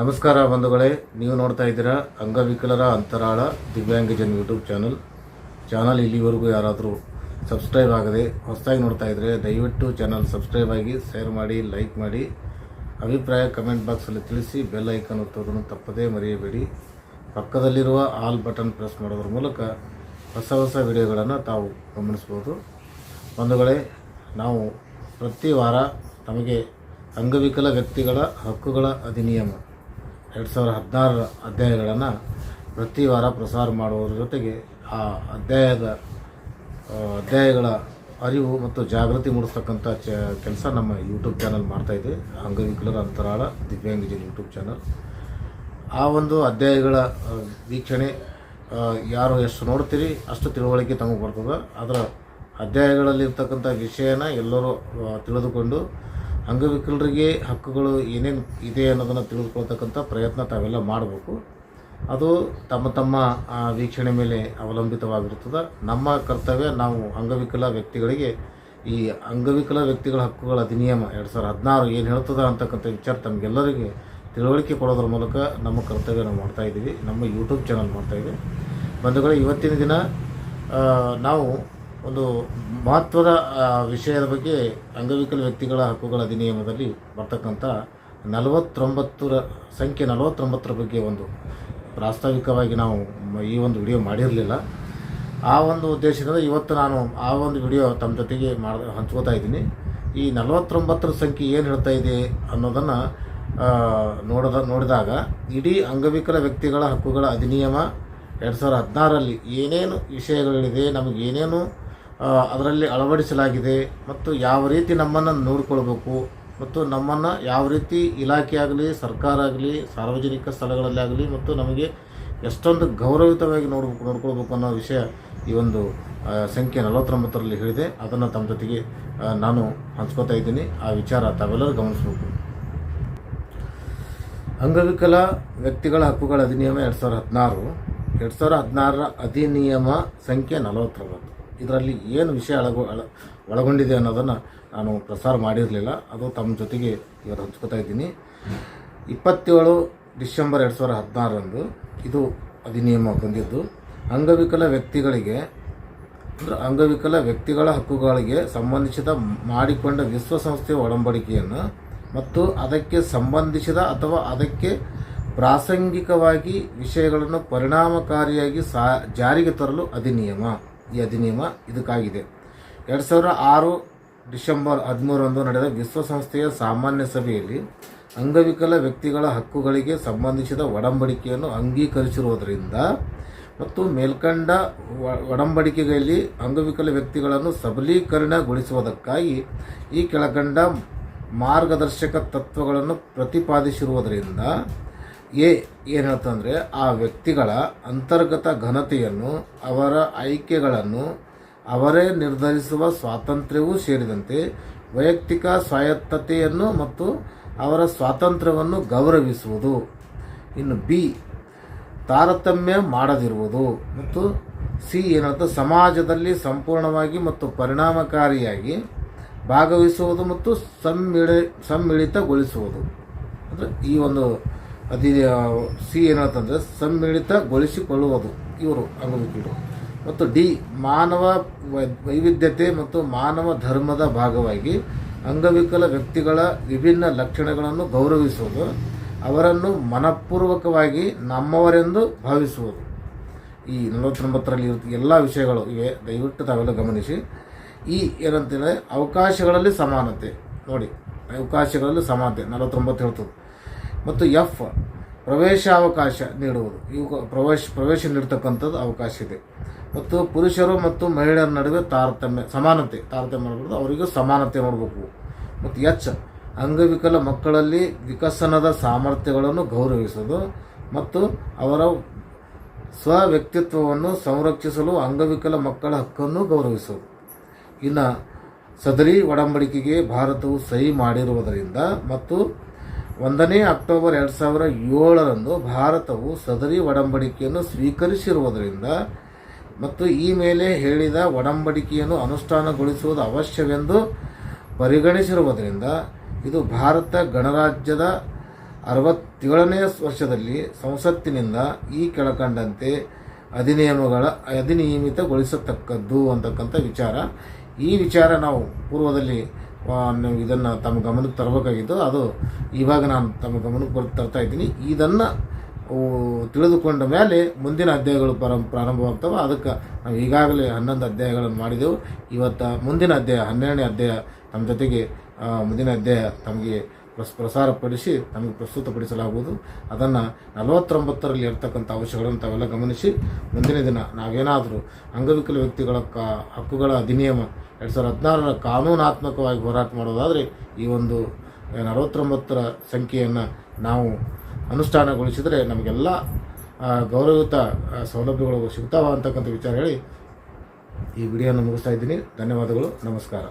ನಮಸ್ಕಾರ ಬಂಧುಗಳೇ, ನೀವು ನೋಡ್ತಾ ಇದ್ದೀರಾ ಅಂಗವಿಕಲರ ಅಂತರಾಳ ದಿವ್ಯಾಂಗಜನ್ ಯೂಟ್ಯೂಬ್ ಚಾನಲ್. ಚಾನಲ್ ಇಲ್ಲಿವರೆಗೂ ಯಾರಾದರೂ ಸಬ್ಸ್ಕ್ರೈಬ್ ಆಗದೆ ಹೊಸದಾಗಿ ನೋಡ್ತಾ ಇದ್ದರೆ ದಯವಿಟ್ಟು ಚಾನಲ್ ಸಬ್ಸ್ಕ್ರೈಬ್ ಆಗಿ, ಶೇರ್ ಮಾಡಿ, ಲೈಕ್ ಮಾಡಿ. ಅಭಿಪ್ರಾಯ ಕಮೆಂಟ್ ಬಾಕ್ಸಲ್ಲಿ ತಿಳಿಸಿ ಬೆಲ್ ಐಕನ್ ಒತ್ತೋದನ್ನು ತಪ್ಪದೇ ಮರೆಯಬೇಡಿ. ಪಕ್ಕದಲ್ಲಿರುವ ಆಲ್ ಬಟನ್ ಪ್ರೆಸ್ ಮಾಡೋದ್ರ ಮೂಲಕ ಹೊಸ ಹೊಸ ವಿಡಿಯೋಗಳನ್ನು ತಾವು ಗಮನಿಸ್ಬೋದು. ಬಂಧುಗಳೇ, ನಾವು ಪ್ರತಿ ವಾರ ತಮಗೆ ಅಂಗವಿಕಲ ವ್ಯಕ್ತಿಗಳ ಹಕ್ಕುಗಳ ಅಧಿನಿಯಮ ಎರಡು ಸಾವಿರದ ಹದಿನಾರರ ಅಧ್ಯಾಯಗಳನ್ನು ಪ್ರತಿ ವಾರ ಪ್ರಸಾರ ಮಾಡುವುದರ ಜೊತೆಗೆ ಆ ಅಧ್ಯಾಯದ ಅಧ್ಯಾಯಗಳ ಅರಿವು ಮತ್ತು ಜಾಗೃತಿ ಮೂಡಿಸ್ತಕ್ಕಂಥ ಚ, ಕೆಲಸ ನಮ್ಮ ಯೂಟ್ಯೂಬ್ ಚಾನಲ್ ಮಾಡ್ತಾಯಿದೆ ಅಂಗವಿಕಲರ ಅಂತರಾಳ ದಿವ್ಯಾಂಗಜನ್ ಯೂಟ್ಯೂಬ್ ಚಾನಲ್ ಆ ಒಂದು ಅಧ್ಯಾಯಗಳ ವೀಕ್ಷಣೆ ಯಾರು ಎಷ್ಟು ನೋಡ್ತೀರಿ ಅಷ್ಟು ತಿಳುವಳಿಕೆ ತಮಗೆ ಬರ್ತದೆ. ಅದರ ಅಧ್ಯಾಯಗಳಲ್ಲಿರ್ತಕ್ಕಂಥ ವಿಷಯನ ಎಲ್ಲರೂ ತಿಳಿದುಕೊಂಡು ಅಂಗವಿಕಲರಿಗೆ ಹಕ್ಕುಗಳು ಏನೇನು ಇದೆ ಅನ್ನೋದನ್ನು ತಿಳಿದುಕೊಳ್ತಕ್ಕಂಥ ಪ್ರಯತ್ನ ತಾವೆಲ್ಲ ಮಾಡಬೇಕು. ಅದು ತಮ್ಮ ತಮ್ಮ ವೀಕ್ಷಣೆ ಮೇಲೆ ಅವಲಂಬಿತವಾಗಿರುತ್ತದೆ. ನಮ್ಮ ಕರ್ತವ್ಯ ನಾವು ಅಂಗವಿಕಲ ವ್ಯಕ್ತಿಗಳಿಗೆ, ಈ ಅಂಗವಿಕಲ ವ್ಯಕ್ತಿಗಳ ಹಕ್ಕುಗಳ ಅಧಿನಿಯಮ ಎರಡು ಸಾವಿರದ ಹದಿನಾರು ಏನು ಹೇಳ್ತದ ಅಂತಕ್ಕಂಥ ವಿಚಾರ ತಮಗೆಲ್ಲರಿಗೆ ತಿಳುವಳಿಕೆ ಕೊಡೋದ್ರ ಮೂಲಕ ನಮ್ಮ ಕರ್ತವ್ಯ ನಾವು ಮಾಡ್ತಾಯಿದ್ದೀವಿ ನಮ್ಮ ಯೂಟ್ಯೂಬ್ ಚಾನಲ್ ಮಾಡ್ತಾ ಇದ್ದೀವಿ. ಬಂಧುಗಳೇ, ಇವತ್ತಿನ ದಿನ ನಾವು ಒಂದು ಮಹತ್ವದ ವಿಷಯದ ಬಗ್ಗೆ ಅಂಗವಿಕಲ ವ್ಯಕ್ತಿಗಳ ಹಕ್ಕುಗಳ ಅಧಿನಿಯಮದಲ್ಲಿ ಬರ್ತಕ್ಕಂಥ ನಲವತ್ತೊಂಬತ್ತರ, ಸಂಖ್ಯೆ ನಲವತ್ತೊಂಬತ್ತರ ಬಗ್ಗೆ ಒಂದು ಪ್ರಾಸ್ತಾವಿಕವಾಗಿ ನಾವು ಈ ಒಂದು ವಿಡಿಯೋ ಮಾಡಿರಲಿಲ್ಲ. ಆ ಒಂದು ಉದ್ದೇಶದಿಂದ ಇವತ್ತು ನಾನು ಆ ಒಂದು ವಿಡಿಯೋ ತಮ್ಮ ಜೊತೆಗೆ ಮಾಡ, ಹಂಚ್ಕೋತಾ ಇದ್ದೀನಿ. ಈ ನಲವತ್ತೊಂಬತ್ತರ ಸಂಖ್ಯೆ ಏನು ಹೇಳ್ತಾ ಇದೆ ಅನ್ನೋದನ್ನು ನೋಡದ, ನೋಡಿದಾಗ ಇಡೀ ಅಂಗವಿಕಲ ವ್ಯಕ್ತಿಗಳ ಹಕ್ಕುಗಳ ಅಧಿನಿಯಮ ಎರಡು ಸಾವಿರದ ಹದಿನಾರರಲ್ಲಿ ಏನೇನು ವಿಷಯಗಳಿದೆ ನಮಗೇನೇನು ಅದರಲ್ಲಿ ಅಳವಡಿಸಲಾಗಿದೆ ಮತ್ತು ಯಾವ ರೀತಿ ನಮ್ಮನ್ನು ನೋಡಿಕೊಳ್ಬೇಕು ಮತ್ತು ನಮ್ಮನ್ನು ಯಾವ ರೀತಿ ಇಲಾಖೆ ಆಗಲಿ, ಸರ್ಕಾರ ಆಗಲಿ, ಸಾರ್ವಜನಿಕ ಸ್ಥಳಗಳಲ್ಲಿ ಆಗಲಿ ಮತ್ತು ನಮಗೆ ಎಷ್ಟೊಂದು ಗೌರವಿತವಾಗಿ ನೋಡ್ಬೇಕು ನೋಡ್ಕೊಳ್ಬೇಕು ಅನ್ನೋ ವಿಷಯ ಈ ಒಂದು ಸಂಖ್ಯೆ ನಲವತ್ತೊಂಬತ್ತರಲ್ಲಿ ಹೇಳಿದೆ. ಅದನ್ನು ತಮ್ಮ ಜೊತೆಗೆ ನಾನು ಹಂಚ್ಕೋತಾ ಇದ್ದೀನಿ. ಆ ವಿಚಾರ ತಾವೆಲ್ಲರೂ ಗಮನಿಸಬೇಕು. ಅಂಗವಿಕಲ ವ್ಯಕ್ತಿಗಳ ಹಕ್ಕುಗಳ ಅಧಿನಿಯಮ ಎರಡು ಸಾವಿರದ ಹದಿನಾರು. ಎರಡು ಸಾವಿರದ ಹದಿನಾರರ ಅಧಿನಿಯಮ ಸಂಖ್ಯೆ ನಲವತ್ತೊಂಬತ್ತು. ಇದರಲ್ಲಿ ಏನು ವಿಷಯ ಒಳ ಒಳಗೊಂಡಿದೆ ಅನ್ನೋದನ್ನು ನಾನು ಪ್ರಸಾರ ಮಾಡಿರಲಿಲ್ಲ. ಅದು ತಮ್ಮ ಜೊತೆಗೆ ಇವತ್ತು ಹಂಚ್ಕೋತಾ ಇದ್ದೀನಿ. ಇಪ್ಪತ್ತೇಳು ಡಿಸೆಂಬರ್ ಎರಡು ಸಾವಿರದ ಹದಿನಾರರಂದು ಇದು ಅಧಿನಿಯಮ ಬಂದಿದ್ದು. ಅಂಗವಿಕಲ ವ್ಯಕ್ತಿಗಳಿಗೆ, ಅಂದರೆ ಅಂಗವಿಕಲ ವ್ಯಕ್ತಿಗಳ ಹಕ್ಕುಗಳಿಗೆ ಸಂಬಂಧಿಸಿದ ಮಾಡಿಕೊಂಡ ವಿಶ್ವಸಂಸ್ಥೆಯ ಒಡಂಬಡಿಕೆಯನ್ನು ಮತ್ತು ಅದಕ್ಕೆ ಸಂಬಂಧಿಸಿದ ಅಥವಾ ಅದಕ್ಕೆ ಪ್ರಾಸಂಗಿಕವಾಗಿ ವಿಷಯಗಳನ್ನು ಪರಿಣಾಮಕಾರಿಯಾಗಿ ಸಾ ಜಾರಿಗೆ ತರಲು ಅಧಿನಿಯಮ. ಈ ಅಧಿನಿಯಮ ಇದಕ್ಕಾಗಿದೆ. ಎರಡು ಸಾವಿರ ಆರು ಡಿಸೆಂಬರ್ ಹದಿಮೂರರಂದು ನಡೆದ ವಿಶ್ವಸಂಸ್ಥೆಯ ಸಾಮಾನ್ಯ ಸಭೆಯಲ್ಲಿ ಅಂಗವಿಕಲ ವ್ಯಕ್ತಿಗಳ ಹಕ್ಕುಗಳಿಗೆ ಸಂಬಂಧಿಸಿದ ಒಡಂಬಡಿಕೆಯನ್ನು ಅಂಗೀಕರಿಸಿರುವುದರಿಂದ ಮತ್ತು ಮೇಲ್ಕಂಡ ಒಡಂಬಡಿಕೆಗಳಲ್ಲಿ ಅಂಗವಿಕಲ ವ್ಯಕ್ತಿಗಳನ್ನು ಸಬಲೀಕರಣಗೊಳಿಸುವುದಕ್ಕಾಗಿ ಈ ಕೆಳಕಂಡ ಮಾರ್ಗದರ್ಶಕ ತತ್ವಗಳನ್ನು ಪ್ರತಿಪಾದಿಸಿರುವುದರಿಂದ ಎ ಏನು ಹೇಳ್ತಂದರೆ ಆ ವ್ಯಕ್ತಿಗಳ ಅಂತರ್ಗತ ಘನತೆಯನ್ನು, ಅವರ ಆಯ್ಕೆಗಳನ್ನು, ಅವರೇ ನಿರ್ಧರಿಸುವ ಸ್ವಾತಂತ್ರ್ಯವೂ ಸೇರಿದಂತೆ ವೈಯಕ್ತಿಕ ಸ್ವಾಯತ್ತತೆಯನ್ನು ಮತ್ತು ಅವರ ಸ್ವಾತಂತ್ರ್ಯವನ್ನು ಗೌರವಿಸುವುದು. ಇನ್ನು ಬಿ, ತಾರತಮ್ಯ ಮಾಡದಿರುವುದು. ಮತ್ತು ಸಿ, ಏನಂತ ಸಮಾಜದಲ್ಲಿ ಸಂಪೂರ್ಣವಾಗಿ ಮತ್ತು ಪರಿಣಾಮಕಾರಿಯಾಗಿ ಭಾಗವಹಿಸುವುದು ಮತ್ತು ಸಮ್ಮಿಳಿ, ಸಮ್ಮಿಳಿತಗೊಳಿಸುವುದು. ಅಂದರೆ ಈ ಒಂದು ಅದಿ ಸಿ ಏನಂತಂದರೆ ಸಮ್ಮಿಳಿತಗೊಳಿಸಿಕೊಳ್ಳುವುದು. ಇವರು ಅಂಗವಿಕಲರು ಮತ್ತು ಡಿ, ಮಾನವ ವೈವಿಧ್ಯತೆ ಮತ್ತು ಮಾನವ ಧರ್ಮದ ಭಾಗವಾಗಿ ಅಂಗವಿಕಲ ವ್ಯಕ್ತಿಗಳ ವಿಭಿನ್ನ ಲಕ್ಷಣಗಳನ್ನು ಗೌರವಿಸುವುದು, ಅವರನ್ನು ಮನಪೂರ್ವಕವಾಗಿ ನಮ್ಮವರೆಂದು ಭಾವಿಸುವುದು. ಈ ನಲವತ್ತೊಂಬತ್ತರಲ್ಲಿ ಇರುತ್ತೆ ಎಲ್ಲ ವಿಷಯಗಳು ಇವೆ. ದಯವಿಟ್ಟು ತಾವೆಲ್ಲ ಗಮನಿಸಿ. ಈ ಏನಂತಂದರೆ ಅವಕಾಶಗಳಲ್ಲಿ ಸಮಾನತೆ. ನೋಡಿ, ಅವಕಾಶಗಳಲ್ಲಿ ಸಮಾನತೆ. ನಲವತ್ತೊಂಬತ್ತು ಹೇಳ್ತದೆ. ಮತ್ತು ಎಫ್, ಪ್ರವೇಶಾವಕಾಶ ನೀಡುವುದು. ಇವು ಪ್ರವೇಶ ಪ್ರವೇಶ ನೀಡತಕ್ಕಂಥದ್ದು ಅವಕಾಶ ಇದೆ. ಮತ್ತು ಪುರುಷರು ಮತ್ತು ಮಹಿಳೆಯರ ನಡುವೆ ತಾರತಮ್ಯ, ಸಮಾನತೆ, ತಾರತಮ್ಯ ಮಾಡಬಾರ್ದು ಅವರಿಗೂ ಸಮಾನತೆ ನೋಡಬೇಕು ಮತ್ತು ಎಚ್, ಅಂಗವಿಕಲ ಮಕ್ಕಳಲ್ಲಿ ವಿಕಸನದ ಸಾಮರ್ಥ್ಯಗಳನ್ನು ಗೌರವಿಸುವುದು. ಮತ್ತು ಅವರ ಸ್ವ ವ್ಯಕ್ತಿತ್ವವನ್ನು ಸಂರಕ್ಷಿಸಲು ಅಂಗವಿಕಲ ಮಕ್ಕಳ ಹಕ್ಕನ್ನು ಗೌರವಿಸುವುದು. ಇನ್ನು ಸದರಿ ಒಡಂಬಡಿಕೆಗೆ ಭಾರತವು ಸಹಿ ಮಾಡಿರುವುದರಿಂದ ಮತ್ತು ಒಂದನೇ ಅಕ್ಟೋಬರ್ ಎರಡು ಸಾವಿರ ಏಳರಂದು ಭಾರತವು ಸದರಿ ಒಡಂಬಡಿಕೆಯನ್ನು ಸ್ವೀಕರಿಸಿರುವುದರಿಂದ ಮತ್ತು ಈ ಮೇಲೆ ಹೇಳಿದ ಒಡಂಬಡಿಕೆಯನ್ನು ಅನುಷ್ಠಾನಗೊಳಿಸುವುದು ಅವಶ್ಯವೆಂದು ಪರಿಗಣಿಸಿರುವುದರಿಂದ ಇದು ಭಾರತ ಗಣರಾಜ್ಯದ ಅರವತ್ತೇಳನೇ ವರ್ಷದಲ್ಲಿ ಸಂಸತ್ತಿನಿಂದ ಈ ಕೆಳಕಂಡಂತೆ ಅಧಿನಿಯಮಗಳ ಅಧಿನಿಯಮಿತಗೊಳಿಸತಕ್ಕದ್ದು ಅಂತಕ್ಕಂಥ ವಿಚಾರ. ಈ ವಿಚಾರ ನಾವು ಪೂರ್ವದಲ್ಲಿ ನೀವು ಇದನ್ನು ತಮ್ಮ ಗಮನಕ್ಕೆ ತರಬೇಕಾಗಿತ್ತು. ಅದು ಇವಾಗ ನಾನು ತಮ್ಮ ಗಮನಕ್ಕೆ ಬರ್ ತರ್ತಾ ಇದ್ದೀನಿ. ಇದನ್ನು ತಿಳಿದುಕೊಂಡ ಮೇಲೆ ಮುಂದಿನ ಅಧ್ಯಾಯಗಳು ಪರ, ಪ್ರಾರಂಭವಾಗ್ತವೆ. ಅದಕ್ಕೆ ನಾವು ಈಗಾಗಲೇ ಹನ್ನೊಂದು ಅಧ್ಯಾಯಗಳನ್ನು ಮಾಡಿದೆವು. ಇವತ್ತು ಮುಂದಿನ ಅಧ್ಯಾಯ, ಹನ್ನೆರಡನೇ ಅಧ್ಯಾಯ ನಮ್ಮ ಜೊತೆಗೆ ಮುಂದಿನ ಅಧ್ಯಾಯ ತಮಗೆ ಪ್ರಸ್ ಪ್ರಸಾರಪಡಿಸಿ ನಮಗೆ ಪ್ರಸ್ತುತಪಡಿಸಲಾಗುವುದು. ಅದನ್ನು ನಲವತ್ತೊಂಬತ್ತರಲ್ಲಿ ಇರ್ತಕ್ಕಂಥ ಅಂಶಗಳನ್ನು ತಾವೆಲ್ಲ ಗಮನಿಸಿ. ಮುಂದಿನ ದಿನ ನಾವೇನಾದರೂ ಅಂಗವಿಕಲ ವ್ಯಕ್ತಿಗಳ ಕ, ಹಕ್ಕುಗಳ ಅಧಿನಿಯಮ ಎರಡು ಸಾವಿರದ ಹದಿನಾರರ ಕಾನೂನಾತ್ಮಕವಾಗಿ ಹೋರಾಟ ಮಾಡೋದಾದರೆ ಈ ಒಂದು ನಲವತ್ತೊಂಬತ್ತರ ಸಂಖ್ಯೆಯನ್ನು ನಾವು ಅನುಷ್ಠಾನಗೊಳಿಸಿದರೆ ನಮಗೆಲ್ಲ ಗೌರವಯುತ ಸೌಲಭ್ಯಗಳು ಸಿಗ್ತಾವ ಅಂತಕ್ಕಂಥ ವಿಚಾರ ಹೇಳಿ ಈ ವಿಡಿಯೋನ ಮುಗಿಸ್ತಾ ಇದ್ದೀನಿ. ಧನ್ಯವಾದಗಳು. ನಮಸ್ಕಾರ.